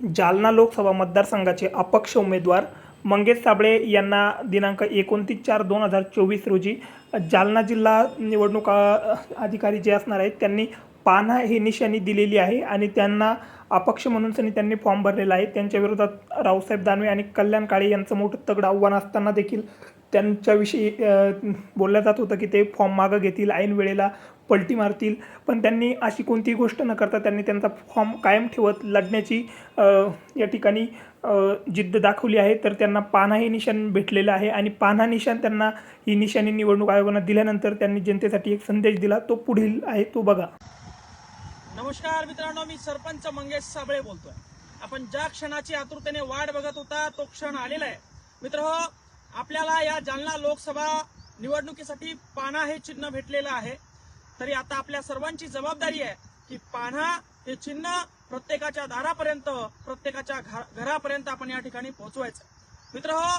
जालना लोकसभा मतदारसंघाचे अपक्ष उमेदवार मंगेश साबळे यांना दिनांक एकोणतीस चार दोन हजार चोवीस रोजी जालना जिल्हा निवडणूक अधिकारी जे असणार आहेत त्यांनी पाना ही निशाणी दिलेली आहे आणि त्यांना अपक्ष म्हणून सनी त्यांनी फॉर्म भरलेला आहे. त्यांच्या विरोधात रावसाहेब दानवे आणि कल्याण काळे यांचं मोठं तगड आव्हान असताना देखील त्यांच्याविषयी बोललं जात होतं की ते फॉर्म मागं घेतील ऐन वेळेला पलटी मारतील. पण त्यांनी अशी कोणतीही गोष्ट न करता त्यांनी त्यांचा फॉर्म कायम ठेवत लढण्याची या ठिकाणी जिद्द दाखवली आहे. तर त्यांना पाना हे निशाण भेटलेलं आहे आणि पाना निशाण त्यांना ही निशाणी निवडणूक आयोगानं दिल्यानंतर त्यांनी जनतेसाठी एक संदेश दिला. तो पुढील आहे तो बघा. नमस्कार मित्रांनो मी सरपंच मंगेश साबळे बोलतोय. आपण ज्या क्षणाची आतुरतेने वाट बघत होता तो क्षण आलेला आहे. मित्र हो, आपल्याला या जालना लोकसभा निवडणुकीसाठी पाना हे चिन्ह भेटलेलं आहे. तरी आता आपल्या सर्वांची जबाबदारी आहे की पाना हे चिन्ह प्रत्येकाच्या दारापर्यंत प्रत्येकाच्या घरापर्यंत आपण या ठिकाणी पोहोचवायचं मित्र हो,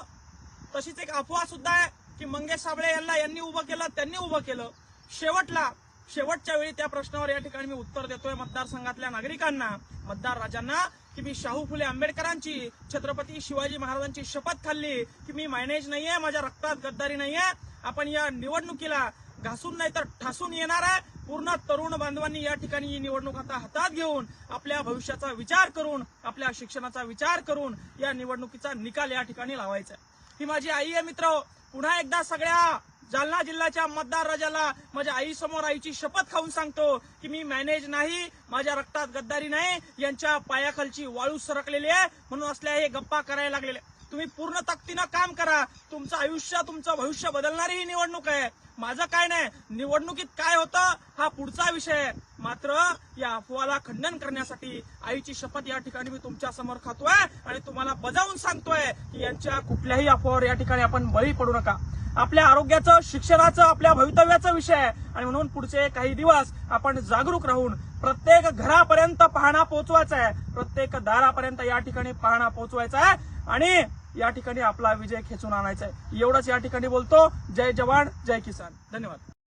तशीच एक अफवा सुद्धा आहे की मंगेश साबळे यांना यांनी उभं केलं त्यांनी उभं केलं. शेवटला शेवटच्या वेळी त्या प्रश्नावर या ठिकाणी मी उत्तर देतोय मतदारसंघातल्या नागरिकांना मतदार राजांना की मी शाहू फुले आंबेडकरांची छत्रपती शिवाजी महाराजांची शपथ खाल्ली की मी मायनेज नाहीये माझ्या रक्तात गद्दारी नाहीये आपण या निवडणुकीला घासून नाही तर ठासून येणार आहे. पूर्ण तरुण बांधवांनी या ठिकाणी ही निवडणूक आता हातात घेऊन आपल्या भविष्याचा विचार करून आपल्या शिक्षणाचा विचार करून या निवडणुकीचा निकाल या ठिकाणी लावायचा आहे. ही माझी आई आहे मित्र. पुन्हा एकदा सगळ्या जालना जिल्ह्याच्या मतदार राजाला माझ्या आईसमोर आईची शपथ खाऊन सांगतो की मी मॅनेज नाही माझ्या रक्तात गद्दारी नाही यांच्या पायाखालची वाळू सरकलेली आहे म्हणून असल्या हे गप्पा करायला लागलेले. तुम्ही पूर्ण ताकदीनं काम करा. तुमचं आयुष्य तुमचं भविष्य बदलणारी ही निवडणूक आहे. माझं काय नाही. निवडणुकीत काय होतं हा पुढचा विषय. आहे मात्र या अफवाला खंडन करण्यासाठी आईची शपथ या ठिकाणी मी तुमच्यासमोर खातोय आणि तुम्हाला बजावून सांगतोय की यांच्या कुठल्याही अफवावर या ठिकाणी आपण बळी पडू नका. आपल्या आरोग्याचं शिक्षणाचं आपल्या भवितव्याचा विषय आहे. आणि म्हणून पुढचे काही दिवस आपण जागरूक राहून प्रत्येक घरापर्यंत पाहणा पोहोचवायचा आहे. प्रत्येक दारापर्यंत या ठिकाणी पाहणा पोहोचवायचा आहे. आणि या ठिकाणी आपला विजय खेचून आणायचा आहे. एवढंच या ठिकाणी बोलतो. जय जवान जय किसान. धन्यवाद.